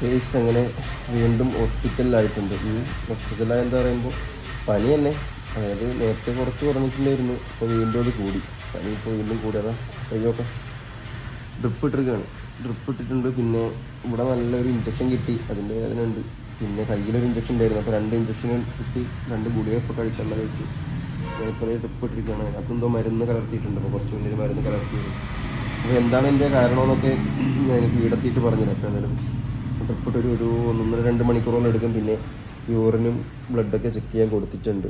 Case അങ്ങനെ വീണ്ടും ഹോസ്പിറ്റലിലായിട്ടുണ്ട് ഈ ഹോസ്പിറ്റലായ എന്താ പറയുമ്പോൾ പനി തന്നെ. അതായത് നേരത്തെ കുറച്ച് കുറഞ്ഞിട്ടുണ്ടായിരുന്നു. ഇപ്പോൾ വീണ്ടും അത് കൂടി. പനി ഇപ്പോൾ വീണ്ടും കൂടിയതാ കയ്യൊക്കെ ഡ്രിപ്പ് ഇട്ടിരിക്കുകയാണ്. ഡ്രിപ്പ് ഇട്ടിട്ടുണ്ട്. പിന്നെ ഇവിടെ നല്ലൊരു ഇഞ്ചക്ഷൻ കിട്ടി. അതിന്റെ വേദന ഉണ്ട്. പിന്നെ കയ്യിലൊരു ഇഞ്ചക്ഷൻ ഉണ്ടായിരുന്നു. അപ്പോൾ രണ്ട് ഇഞ്ചക്ഷൻ കിട്ടി. രണ്ട് ഗുളിക ഇപ്പോൾ കഴിക്കാൻ കഴിച്ചു. ഞാനിപ്പോൾ ഡ്രിപ്പ് ഇട്ടിരിക്കുകയാണ്. അതെന്തോ മരുന്ന് കലർത്തിയിട്ടുണ്ട്. അപ്പോൾ കുറച്ച് മുന്നേ മരുന്ന് കലർത്തിയിട്ടുണ്ട് അപ്പോൾ എന്താണ് എന്റെ കാരണമെന്നൊക്കെ ഞാൻ വീടെത്തിയിട്ട് പറഞ്ഞില്ല അപ്പോൾ എന്തായാലും ഡ്രിപ്പ് ഒരു ഒരു ഒന്നൊന്നര രണ്ട് മണിക്കൂറോളം എടുക്കും. പിന്നെ യൂറിനും ബ്ലഡൊക്കെ ചെക്ക് ചെയ്യാൻ കൊടുത്തിട്ടുണ്ട്.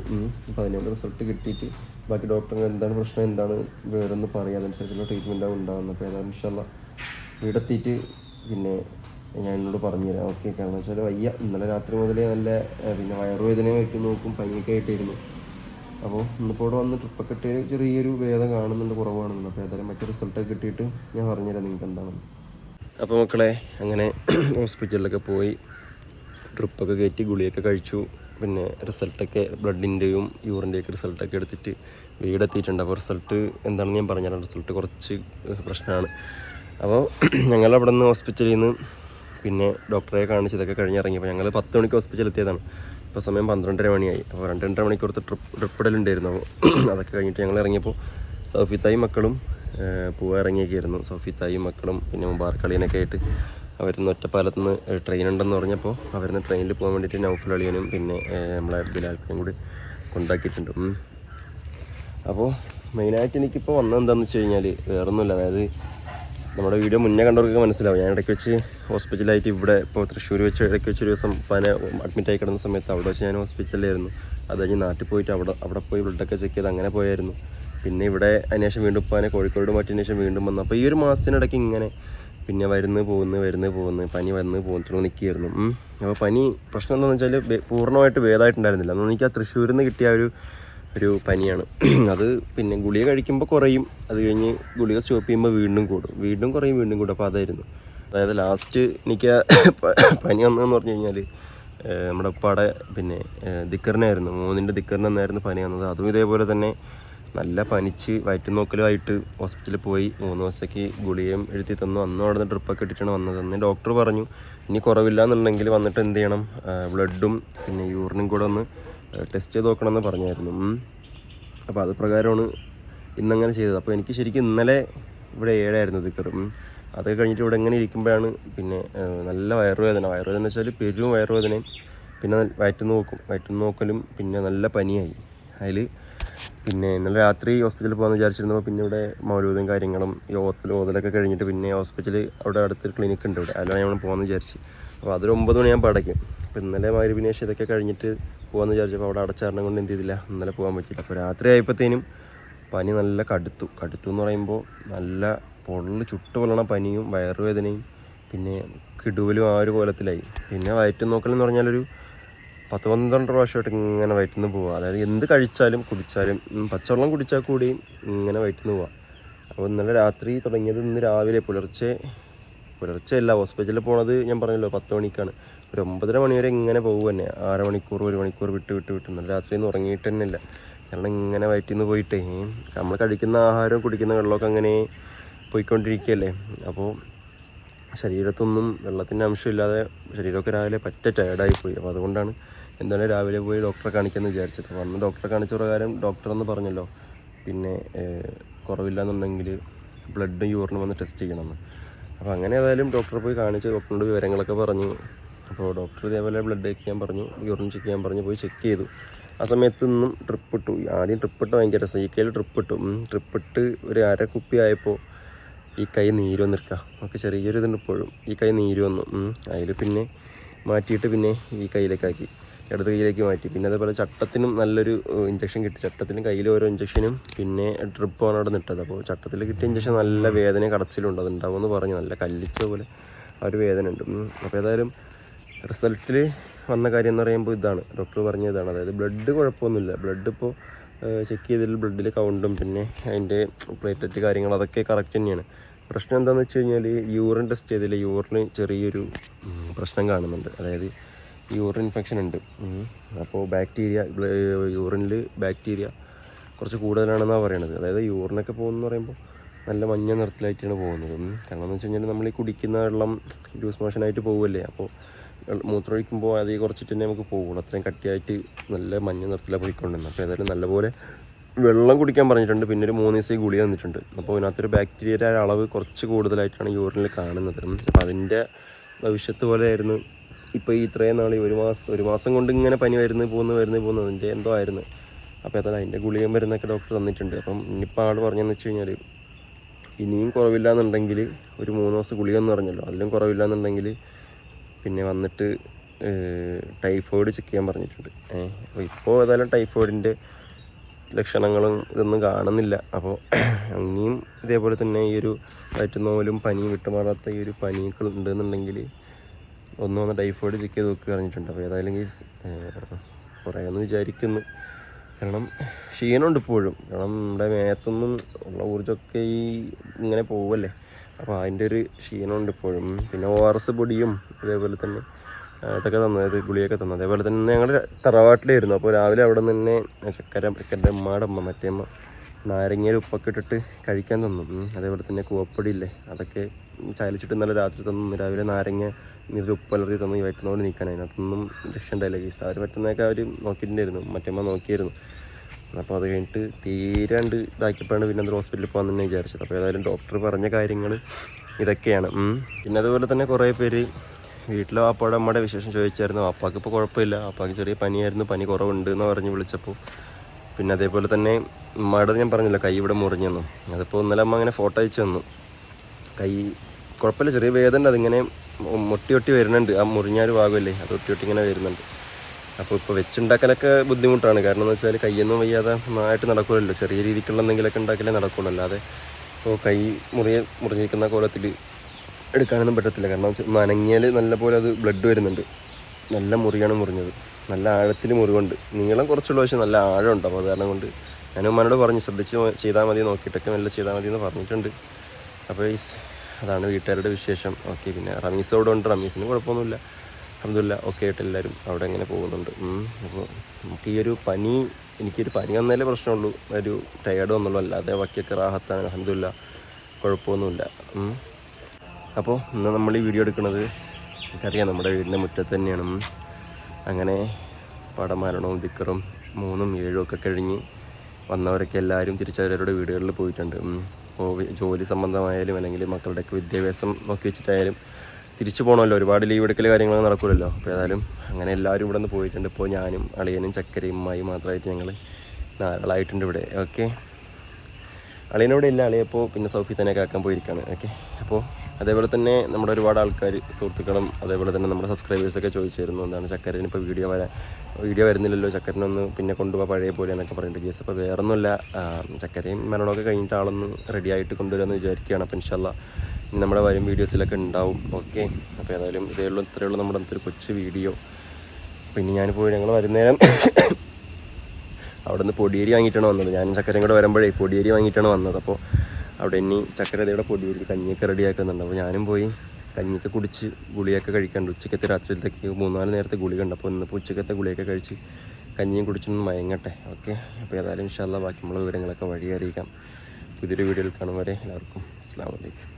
അപ്പോൾ അതിനുള്ള റിസൾട്ട് കിട്ടിയിട്ട് ബാക്കി ഡോക്ടർ എന്താണ് പ്രശ്നം എന്താണ് വേറൊന്ന് പറയാം. അതനുസരിച്ചുള്ള ട്രീറ്റ്മെന്റാണ് ഉണ്ടാകുന്നത് അപ്പോൾ ഏതായാലും ഇഷ്ടമല്ല വീടെത്തിയിട്ട് പിന്നെ ഞാൻ എന്നോട് പറഞ്ഞുതരാം ഓക്കെ കാരണം വെച്ചാൽ വയ്യ. ഇന്നലെ രാത്രി മുതലേ നല്ല പിന്നെ വയറുവേദന ആയിട്ട് നോക്കും പനിയൊക്കെ ആയിട്ടിരുന്നു അപ്പോൾ ഇന്നിപ്പോൾ ഇവിടെ വന്ന് ട്രിപ്പൊക്കെ ഇട്ട് ചെറിയൊരു വേദം കാണുന്നുണ്ട് കുറവാണെന്നുണ്ട്. അപ്പോൾ ഏതായാലും മറ്റേ റിസൾട്ടൊക്കെ കിട്ടിയിട്ട് ഞാൻ പറഞ്ഞുതരാം. നിങ്ങൾക്ക് എന്താണെന്ന്. അപ്പോൾ മക്കളെ അങ്ങനെ ഹോസ്പിറ്റലിലൊക്കെ പോയി ട്രിപ്പൊക്കെ കയറ്റി ഗുളിയൊക്കെ കഴിച്ചു. പിന്നെ റിസൾട്ടൊക്കെ ബ്ലഡിന്റെയും യൂറിന്റെയൊക്കെ റിസൾട്ടൊക്കെ എടുത്തിട്ട് വീടെത്തിയിട്ടുണ്ട്. അപ്പോൾ റിസൾട്ട് എന്താണെന്ന് ഞാൻ പറഞ്ഞാൽ റിസൾട്ട് കുറച്ച് പ്രശ്നമാണ്. അപ്പോൾ ഞങ്ങൾ അവിടെ നിന്ന് ഹോസ്പിറ്റലിൽ നിന്ന് പിന്നെ ഡോക്ടറെ കാണിച്ചതൊക്കെ കഴിഞ്ഞിറങ്ങിയപ്പോൾ ഞങ്ങൾ പത്ത് മണിക്ക് ഹോസ്പിറ്റലിൽ എത്തിയതാണ്. ഇപ്പോൾ സമയം പന്ത്രണ്ടര മണിയായി. അപ്പോൾ രണ്ട് രണ്ടര മണിക്കൂറത്തെ ട്രിപ്പ് ട്രിപ്പിടലുണ്ടായിരുന്നു. അപ്പോൾ അതൊക്കെ കഴിഞ്ഞിട്ട് ഞങ്ങൾ ഇറങ്ങിയപ്പോൾ സൗഫിത്തായി മക്കളും പൂവ ഇറങ്ങിയൊക്കെയായിരുന്നു സൗഫിത്തായി മക്കളും പിന്നെ മുബാർക്കളിയനൊക്കെ ആയിട്ട് അവരുന്ന് ഒറ്റപ്പാലത്ത് നിന്ന് ട്രെയിൻ ഉണ്ടെന്ന് പറഞ്ഞപ്പോൾ അവരുന്ന് ട്രെയിനിൽ പോകാൻ വേണ്ടിയിട്ട് നൗഫൽ അളിയനും പിന്നെ നമ്മളെ ബിലാൽക്കയും കൂടി കൊണ്ടാക്കിയിട്ടുണ്ട്. അപ്പോൾ മെയിനായിട്ട് എനിക്കിപ്പോൾ വന്നത് എന്താണെന്ന് വെച്ച് കഴിഞ്ഞാൽ വേറൊന്നുമില്ല. അതായത് നമ്മുടെ വീഡിയോ മുന്നേ കണ്ടവർക്ക് മനസ്സിലാവും. ഞാൻ ഇടയ്ക്ക് വെച്ച് ഹോസ്പിറ്റലായിട്ട് ഇവിടെ ഇപ്പോൾ തൃശ്ശൂർ വെച്ച് ഇടയ്ക്ക് വെച്ച് ഒരു ദിവസം പന അഡ്മിറ്റായി കിടന്ന സമയത്ത് അവിടെ വെച്ച് ഞാൻ ഹോസ്പിറ്റലിലായിരുന്നു. അത് കഴിഞ്ഞ് നാട്ടിൽ പോയിട്ട് അവിടെ അവിടെ പോയി ബ്ലഡൊക്കെ ചെക്ക് ചെയ്ത് അങ്ങനെ പോയായിരുന്നു. പിന്നെ ഇവിടെ അതിനുശേഷം വീണ്ടും ഉപ്പാനെ കോഴിക്കോട് മാറ്റിയതിനു ശേഷം വീണ്ടും വന്നു. അപ്പോൾ ഈ ഒരു മാസത്തിനിടയ്ക്ക് ഇങ്ങനെ പിന്നെ വരുന്ന് പോകുന്നു വരുന്ന് പോകുന്നു പനി വന്ന് പോകുന്നു നിൽക്കുകയായിരുന്നു. അപ്പോൾ പനി പ്രശ്നം എന്താണെന്ന് വെച്ചാൽ പൂർണമായിട്ട് ഭേദമായിട്ടുണ്ടായിരുന്നില്ല. അന്ന് എനിക്ക് ആ തൃശ്ശൂരിൽ നിന്ന് കിട്ടിയ ഒരു ഒരു പനിയാണ്. അത് പിന്നെ ഗുളിക കഴിക്കുമ്പോൾ കുറയും. അത് കഴിഞ്ഞ് ഗുളിക സ്റ്റോപ്പ് ചെയ്യുമ്പോൾ വീണ്ടും കൂടും. വീണ്ടും കുറയും വീണ്ടും കൂടും. അപ്പോൾ അതായിരുന്നു. അതായത് ലാസ്റ്റ് എനിക്ക് പനി വന്നതെന്ന് പറഞ്ഞു കഴിഞ്ഞാൽ നമ്മുടെ ഉപ്പാടെ പിന്നെ ദിക്കറിനായിരുന്നു. മൂന്നിന്റെ ദിക്കറിനെന്നായിരുന്നു പനി വന്നത്. അതും ഇതേപോലെ തന്നെ നല്ല പനിച്ച് വയറ്റുനോക്കലുമായിട്ട് ഹോസ്പിറ്റലിൽ പോയി. മൂന്ന് ദിവസത്തേക്ക് ഗുളികയും എഴുതി തന്നു. അന്ന് അവിടെ നിന്ന് ഡ്രിപ്പൊക്കെ ഇട്ടിട്ടാണ് വന്നത്. അന്ന് ഡോക്ടർ പറഞ്ഞു ഇനി കുറവില്ല എന്നുണ്ടെങ്കിൽ വന്നിട്ട് എന്ത് ചെയ്യണം? ബ്ലഡും പിന്നെ യൂറിനും കൂടെ ഒന്ന് ടെസ്റ്റ് ചെയ്ത് നോക്കണമെന്ന് പറഞ്ഞായിരുന്നു. അപ്പോൾ അത് പ്രകാരമാണ് ഇന്നങ്ങനെ ചെയ്തത്. അപ്പോൾ എനിക്ക് ശരിക്കും ഇന്നലെ ഇവിടെ ഏഴായിരുന്നു ദിക്കറും. അതൊക്കെ കഴിഞ്ഞിട്ട് ഇവിടെ ഇങ്ങനെ ഇരിക്കുമ്പോഴാണ് പിന്നെ നല്ല വയറുവേദന. വയറുവേദന എന്ന് വെച്ചാൽ പെരും വയറുവേദനയും. പിന്നെ വയറ്റുനോക്കും വയറ്റുനോക്കലും പിന്നെ നല്ല പനിയായി. അതിൽ പിന്നെ ഇന്നലെ രാത്രി ഹോസ്പിറ്റലിൽ പോകാമെന്ന് വിചാരിച്ചിരുന്നപ്പോൾ പിന്നെ ഇവിടെ മൗലൂദും കാര്യങ്ങളും ഈ ഓത്തൽ ഓതലൊക്കെ കഴിഞ്ഞിട്ട് പിന്നെ ഹോസ്പിറ്റലിൽ അവിടെ അടുത്തൊരു ക്ലിനിക്ക് ഉണ്ട് ഇവിടെ. അതിലാണ് നമ്മൾ പോകാമെന്ന് വിചാരിച്ച്. അപ്പോൾ അതൊരു ഒമ്പത് മണിയാകുമ്പോൾ അടയ്ക്കും. അപ്പോൾ ഇന്നലെ മരുവിനേഷം ഇതൊക്കെ കഴിഞ്ഞിട്ട് പോകാമെന്ന് വിചാരിച്ചപ്പോൾ അവിടെ അടച്ചാരണം കൊണ്ട് എന്ത് ചെയ്തില്ല ഇന്നലെ പോകാൻ പറ്റില്ല അപ്പോൾ രാത്രി ആയപ്പോഴത്തേനും പനി നല്ല കടുത്തു. കടുത്തു എന്ന് പറയുമ്പോൾ നല്ല പൊള്ളു ചുട്ട് പൊള്ളണ പനിയും വയറുവേദനയും പിന്നെ കിടുവലും ആ ഒരു കോലത്തിലായി. പിന്നെ വയറ്റും നോക്കലെന്ന് പറഞ്ഞാലൊരു പത്ത് പന്ത്രണ്ട് പ്രാവശ്യമായിട്ട് ഇങ്ങനെ വയറ്റുന്ന പോവുക അതായത് എന്ത് കഴിച്ചാലും കുടിച്ചാലും പച്ചവെള്ളം കുടിച്ചാൽ കൂടിയും ഇങ്ങനെ വയറ്റുന്ന പോവുക അപ്പോൾ ഇന്നലെ രാത്രി തുടങ്ങിയത് ഇന്ന് രാവിലെ പുലർച്ചെ പുലർച്ചെ അല്ല ഹോസ്പിറ്റലിൽ പോണത് ഞാൻ പറഞ്ഞല്ലോ പത്ത് മണിക്കാണ്. ഒരു ഒമ്പതര മണി വരെ ഇങ്ങനെ പോകും തന്നെ ആറ് മണിക്കൂർ ഒരു മണിക്കൂർ വിട്ട് വിട്ട് വിട്ട്. ഇന്നലെ രാത്രി ഒന്നും ഉറങ്ങിയിട്ട് തന്നെ ഇല്ല കാരണം ഇങ്ങനെ വയറ്റിൽ നിന്ന് പോയിട്ടേ നമ്മൾ കഴിക്കുന്ന ആഹാരവും കുടിക്കുന്ന വെള്ളമൊക്കെ അങ്ങനെ പോയിക്കൊണ്ടിരിക്കുകയല്ലേ അപ്പോൾ ശരീരത്തൊന്നും വെള്ളത്തിന്റെ അംശമില്ലാതെ ശരീരമൊക്കെ രാവിലെ പറ്റ ടയർഡായി പോയി. അപ്പോൾ അതുകൊണ്ടാണ് എന്താണ് രാവിലെ പോയി ഡോക്ടറെ കാണിക്കാമെന്ന് വിചാരിച്ചത്. വന്ന് ഡോക്ടറെ കാണിച്ച പ്രകാരം ഡോക്ടറെന്ന് പറഞ്ഞല്ലോ പിന്നെ കുറവില്ലാന്നുണ്ടെങ്കിൽ ബ്ലഡും യൂറിനും വന്ന് ടെസ്റ്റ് ചെയ്യണമെന്ന്. അപ്പോൾ അങ്ങനെ ഏതായാലും ഡോക്ടറെ പോയി കാണിച്ച് ഡോക്ടറിന്റെ വിവരങ്ങളൊക്കെ പറഞ്ഞു. അപ്പോൾ ഡോക്ടർ ഇതേപോലെ ബ്ലഡ് ചെക്ക് ചെയ്യാൻ പറഞ്ഞു യൂറിൻ ചെക്ക് ചെയ്യാൻ പറഞ്ഞു പോയി ചെക്ക് ചെയ്തു. ആ സമയത്ത് ഇന്നും ട്രിപ്പ് ഇട്ടു. ആദ്യം ട്രിപ്പ് ഇട്ട് ഭയങ്കര രസം. ഈ കയ്യിൽ ട്രിപ്പ് ഇട്ടു. ട്രിപ്പ് ഇട്ട് ഒരു അര കുപ്പി ആയപ്പോൾ ഈ കൈ നീര് വന്നിരിക്കുക നമുക്ക് ചെറിയൊരു ഇതുണ്ട് ഇപ്പോഴും. ഈ കൈ നീര് വന്നു. അതിൽ പിന്നെ മാറ്റിയിട്ട് പിന്നെ ഈ കയ്യിലേക്കാക്കി ഇടത് കൈയിലേക്ക് മാറ്റി. പിന്നെ അതേപോലെ ചട്ടത്തിനും നല്ലൊരു ഇഞ്ചക്ഷൻ കിട്ടി. ചട്ടത്തിനും കയ്യിൽ ഓരോ ഇഞ്ചക്ഷനും പിന്നെ ഡ്രിപ്പാണ് അവിടെ നിട്ടത്. അപ്പോൾ ചട്ടത്തിൽ കിട്ടിയ ഇഞ്ചക്ഷൻ നല്ല വേദന കടച്ചിലുണ്ട്. അത് ഉണ്ടാവുമെന്ന് പറഞ്ഞു. നല്ല കല്ലിച്ച പോലെ ആ ഒരു വേദന ഉണ്ട്. അപ്പോൾ ഏതായാലും റിസൾട്ടിൽ വന്ന കാര്യം എന്ന് പറയുമ്പോൾ ഇതാണ്. ഡോക്ടർ പറഞ്ഞ ഇതാണ് അതായത് ബ്ലഡ് കുഴപ്പമൊന്നുമില്ല. ബ്ലഡ് ഇപ്പോൾ ചെക്ക് ചെയ്തതിൽ ബ്ലഡിൽ കൗണ്ടും പിന്നെ അതിന്റെ പ്ലേറ്റ്ലെറ്റ് കാര്യങ്ങൾ അതൊക്കെ കറക്റ്റ് തന്നെയാണ്. പ്രശ്നം എന്താണെന്ന് വെച്ച് കഴിഞ്ഞാൽ യൂറിൻ ടെസ്റ്റ് ചെയ്തതിൽ യൂറിന് ചെറിയൊരു പ്രശ്നം കാണുന്നുണ്ട്. അതായത് യൂറിൻ ഇൻഫെക്ഷൻ ഉണ്ട്. അപ്പോൾ ബാക്ടീരിയ യൂറിനിൽ ബാക്ടീരിയ കുറച്ച് കൂടുതലാണെന്നാണ് പറയണത്. അതായത് യൂറിനൊക്കെ പോകുന്നതെന്ന് പറയുമ്പോൾ നല്ല മഞ്ഞ നിറത്തിലായിട്ടാണ് പോകുന്നത്. കാരണം എന്ന് വെച്ച് കഴിഞ്ഞാൽ നമ്മൾ ഈ കുടിക്കുന്ന വെള്ളം ലൂസ് മോഷനായിട്ട് പോകുമല്ലേ അപ്പോൾ മൂത്രമൊഴിക്കുമ്പോൾ അത് കുറച്ചിട്ട് തന്നെ നമുക്ക് പോകുള്ളൂ അത്രയും കട്ടിയായിട്ട് നല്ല മഞ്ഞ നിറത്തിലാണ് പോയിക്കൊണ്ടിരുന്നത്. അപ്പോൾ ഏതായാലും നല്ലപോലെ വെള്ളം കുടിക്കാൻ പറഞ്ഞിട്ടുണ്ട്. പിന്നെ ഒരു മൂന്ന് ദിവസം ഗുളിക തന്നിട്ടുണ്ട്. അപ്പോൾ ഇതിനകത്തൊരു ബാക്ടീരിയയുടെ അളവ് കുറച്ച് കൂടുതലായിട്ടാണ് യൂറിനിൽ കാണുന്നത്. അപ്പോൾ അതിന്റെ ഭവിഷ്യത്ത് പോലെയായിരുന്നു ഇപ്പോൾ ഈ ഇത്രയും നാൾ ഒരു മാസം ഒരു മാസം കൊണ്ട് ഇങ്ങനെ പനി വരുന്നു പോകുന്നു വരുന്നു പോകുന്നു അതിന്റെ എന്തോ ആയിരുന്നു. അപ്പോൾ ഏതായാലും അതിന്റെ ഗുളികയും മരുന്നൊക്കെ ഡോക്ടർ തന്നിട്ടുണ്ട്. അപ്പം ഇനിയിപ്പോൾ ആൾ പറഞ്ഞതെന്ന് വെച്ച് കഴിഞ്ഞാൽ ഇനിയും കുറവില്ല എന്നുണ്ടെങ്കിൽ ഒരു മൂന്ന് ദിവസം ഗുളിക എന്ന് പറഞ്ഞല്ലോ അതിലും കുറവില്ല എന്നുണ്ടെങ്കിൽ പിന്നെ വന്നിട്ട് ടൈഫോയിഡ് ചെക്ക് ചെയ്യാൻ പറഞ്ഞിട്ടുണ്ട്. അപ്പോൾ ഇപ്പോൾ ഏതായാലും ടൈഫോയിഡിന്റെ ലക്ഷണങ്ങളും ഇതൊന്നും കാണുന്നില്ല. അപ്പോൾ ഇനിയും ഇതേപോലെ തന്നെ ഈ ഒരു വയറ്റുന്നോലും പനിയും വിട്ടുമാറാത്ത ഈ ഒരു പനിയൊക്കെ ഉണ്ടെന്നുണ്ടെങ്കിൽ ഒന്ന് വന്ന് ടൈഫോയിഡ് ചെക്ക് ചെയ്ത് നോക്കുക പറഞ്ഞിട്ടുണ്ട്. അപ്പോൾ ഏതായാലും ഈ കുറേയെന്ന് വിചാരിക്കുന്നു. കാരണം ക്ഷീണമുണ്ട് ഇപ്പോഴും. കാരണം നമ്മുടെ മേത്തൊന്നും ഉള്ള ഊർജമൊക്കെ ഈ ഇങ്ങനെ പോവല്ലേ? അപ്പോൾ അതിന്റെ ഒരു ക്ഷീണമുണ്ട് ഇപ്പോഴും. പിന്നെ ഒ ആർ എസ് പൊടിയും അതേപോലെ തന്നെ അതൊക്കെ തന്നു. അതായത് ഗുളിയൊക്കെ തന്നു. അതേപോലെ തന്നെ ഞങ്ങൾ തറവാട്ടിലായിരുന്നു. അപ്പോൾ രാവിലെ അവിടെ നിന്ന് തന്നെ ചക്കര ചക്കരന്റെ ഉമ്മയുടെ അമ്മ മറ്റേ അമ്മ നാരങ്ങയിൽ ഉപ്പൊക്കെ ഇട്ടിട്ട് കഴിക്കാൻ തന്നു. അതേപോലെ തന്നെ കൂവപ്പൊടി ഇല്ലേ? അതൊക്കെ ചാലിച്ചിട്ട് ഇന്നലെ രാത്രി തന്നു. രാവിലെ നാരങ്ങ ഇതിൽ ഉപ്പലർത്തി തന്നു ഈ വയറ്റുന്നവർ നിൽക്കാൻ അതിനകത്തൊന്നും രക്ഷയുണ്ടായില്ല. കേസ് അവർ പറ്റുന്നതൊക്കെ അവർ നോക്കിയിട്ടുണ്ടായിരുന്നു. മറ്റേമ്മ നോക്കിയായിരുന്നു. അപ്പോൾ അത് കഴിഞ്ഞിട്ട് തീരാണ്ട് ഇതാക്കിയപ്പോഴാണ് പിന്നെ അത് ഹോസ്പിറ്റലിൽ പോകാൻ തന്നെ വിചാരിച്ചത്. അപ്പോൾ ഏതായാലും ഡോക്ടർ പറഞ്ഞ കാര്യങ്ങൾ ഇതൊക്കെയാണ്. പിന്നെ അതുപോലെ തന്നെ കുറേ പേര് വീട്ടിലെ വാപ്പയുടെ അമ്മയുടെ വിശേഷം ചോദിച്ചായിരുന്നു. വാപ്പാക്ക് ഇപ്പോൾ കുഴപ്പമില്ല. വാപ്പാക്ക് ചെറിയ പനിയായിരുന്നു. പനി കുറവുണ്ട് എന്ന് പറഞ്ഞ് വിളിച്ചപ്പോൾ. പിന്നെ അതേപോലെ തന്നെ ഉമ്മയുടെ ഞാൻ പറഞ്ഞില്ല കൈ ഇവിടെ മുറിഞ്ഞെന്നു. അതിപ്പോൾ ഇന്നലെ അമ്മ അങ്ങനെ ഫോട്ടോ അയച്ചു തന്നു. കൈ കുഴപ്പമില്ല. ചെറിയ വേദന അതിങ്ങനെ മുട്ടി ഒട്ടി വരുന്നുണ്ട്. ആ മുറിഞ്ഞൊരു ഭാഗമല്ലേ അത് ഒട്ടി ഒട്ടി ഇങ്ങനെ വരുന്നുണ്ട്. അപ്പോൾ ഇപ്പോൾ വെച്ചുണ്ടാക്കലൊക്കെ ബുദ്ധിമുട്ടാണ്. കാരണം എന്ന് വെച്ചാൽ കയ്യൊന്നും വയ്യാതെ നന്നായിട്ട് നടക്കുമല്ലോ ചെറിയ രീതിക്കുള്ള എന്തെങ്കിലുമൊക്കെ ഉണ്ടാക്കലേ നടക്കുള്ളൂ. അല്ലാതെ ഇപ്പോൾ കൈ മുറിയ മുറിഞ്ഞിരിക്കുന്ന കോലത്തിൽ എടുക്കാനൊന്നും പറ്റത്തില്ല. കാരണം നനഞ്ഞാൽ നല്ല പോലെ അത് ബ്ലഡ് വരുന്നുണ്ട്. നല്ല മുറിയാണ് മുറിഞ്ഞത്. നല്ല ആഴത്തിൽ മുറിവുണ്ട്. നീളം കുറച്ചുള്ള പക്ഷേ നല്ല ആഴമുണ്ട്. അപ്പോൾ അത് കാരണം കൊണ്ട് ഞാൻ ഉമ്മാനോട് പറഞ്ഞു ശ്രദ്ധിച്ച് ചെയ്താൽ മതി നോക്കിയിട്ടൊക്കെ മെല്ലെ ചെയ്താൽ മതി എന്ന് പറഞ്ഞിട്ടുണ്ട്. അപ്പോൾ ഈ അതാണ് വീട്ടുകാരുടെ വിശേഷം. ഓക്കെ പിന്നെ റമീസ് അവിടെ ഉണ്ട് റമീസിന് കുഴപ്പമൊന്നുമില്ല. അബ്ദുല്ല ഓക്കെ ആയിട്ട് എല്ലാവരും അവിടെ ഇങ്ങനെ പോകുന്നുണ്ട്. അപ്പോൾ നമുക്ക് ഈ ഒരു പനി എനിക്കൊരു പനി വന്നാലേ പ്രശ്നമുള്ളൂ. ഒരു ടയേർഡ് വന്നുള്ളൂ. അല്ലാതെ ബാക്കിയൊക്കെ റാഹത്താണ്. അഹമ്മദില്ല കുഴപ്പമൊന്നുമില്ല. അപ്പോൾ ഇന്ന് നമ്മൾ ഈ വീഡിയോ എടുക്കുന്നത് എനിക്കറിയാം നമ്മുടെ വീടിന്റെ മുറ്റത്ത് തന്നെയാണ്. അങ്ങനെ പടമരണവും ദിക്കറും മൂന്നും ഏഴും ഒക്കെ കഴിഞ്ഞ് വന്നവരൊക്കെ എല്ലാവരും തിരിച്ചവരവരുടെ വീടുകളിൽ പോയിട്ടുണ്ട്. അപ്പോൾ വി- ജോലി സംബന്ധമായാലും അല്ലെങ്കിൽ മക്കളുടെയൊക്കെ വിദ്യാഭ്യാസം നോക്കി വെച്ചിട്ടായാലും തിരിച്ചു പോകണമല്ലോ ഒരുപാട് ലീവ് എടുക്കൽ കാര്യങ്ങളൊന്നും നടക്കില്ലല്ലോ അപ്പോൾ ഏതായാലും അങ്ങനെ എല്ലാവരും ഇവിടെ നിന്ന് പോയിട്ടുണ്ട്. ഇപ്പോൾ ഞാനും അളിയനും ചക്കരയും ഉമ്മായും മാത്രമായിട്ട് ഞങ്ങൾ നാലാളായിട്ടുണ്ട് ഇവിടെ. ഓക്കെ. അളിയനോടെ ഇല്ല. അളിയപ്പോൾ പിന്നെ സൗഫി തന്നെ കാക്കാൻ പോയിരിക്കുകയാണ്. ഓക്കെ. അപ്പോൾ അതേപോലെ തന്നെ നമ്മുടെ ഒരുപാട് ആൾക്കാർ സുഹൃത്തുക്കളും അതേപോലെ തന്നെ നമ്മുടെ സബ്സ്ക്രൈബേഴ്സൊക്കെ ചോദിച്ചിരുന്നു എന്താണ് ചക്കരന് ഇപ്പോൾ വീഡിയോ വരാൻ വീഡിയോ വരുന്നില്ലല്ലോ ചക്കരനൊന്ന് പിന്നെ കൊണ്ടുപോകാൻ പഴയ പോലെ എന്നൊക്കെ പറഞ്ഞിട്ട് കേസ് അപ്പോൾ വേറെ ഒന്നുമില്ല ആ, ചക്കരയും മരണമൊക്കെ കഴിഞ്ഞിട്ട് ആളൊന്ന് റെഡി ആയിട്ട് കൊണ്ടുവരാമെന്ന് വിചാരിക്കുകയാണ്. അപ്പോൾ ഇൻഷല്ല നമ്മുടെ വരും വീഡിയോസിലൊക്കെ ഉണ്ടാവും. ഓക്കെ അപ്പോൾ ഏതായാലും ഇതേ ഉള്ളൂ ഇത്രയേ ഉള്ളൂ നമ്മുടെ അടുത്തൊരു കൊച്ചു വീഡിയോ പിന്നെ ഞാനിപ്പോൾ ഞങ്ങൾ വരുന്നേരം അവിടെ നിന്ന് പൊടിയേരി വാങ്ങിയിട്ടാണ് വന്നത്. ഞാനും ചക്കരയും കൂടെ വരുമ്പോഴേ പൊടിയേരി വാങ്ങിയിട്ടാണ് വന്നത്. അപ്പോൾ അവിടെ ഇനി ചക്കര പൊടി ഒരു കഞ്ഞിയൊക്കെ റെഡിയാക്കുന്നുണ്ട് അപ്പോൾ ഞാനും പോയി കഞ്ഞിയൊക്കെ കുടിച്ച് ഗുളിയൊക്കെ കഴിക്കാണ്ട് ഉച്ചക്കത്തെ രാത്രിയിലത്തേക്ക് മൂന്നാൽ നേരത്തെ ഗുളി ഉണ്ട് അപ്പോൾ ഇന്നിപ്പോൾ ഉച്ചക്കത്തെ ഗുളിയൊക്കെ കഴിച്ച് കഞ്ഞിയും കുടിച്ചൊന്ന് മയങ്ങട്ടെ. ഓക്കെ? അപ്പോൾ ഏതായാലും ഇൻഷാല്ല ബാക്കിയുള്ള വിവരങ്ങളൊക്കെ വഴി അറിയിക്കാം. പുതിയൊരു വീഡിയോയിൽ കാണും വരെ എല്ലാവർക്കും അസ്സാം വലൈക്കും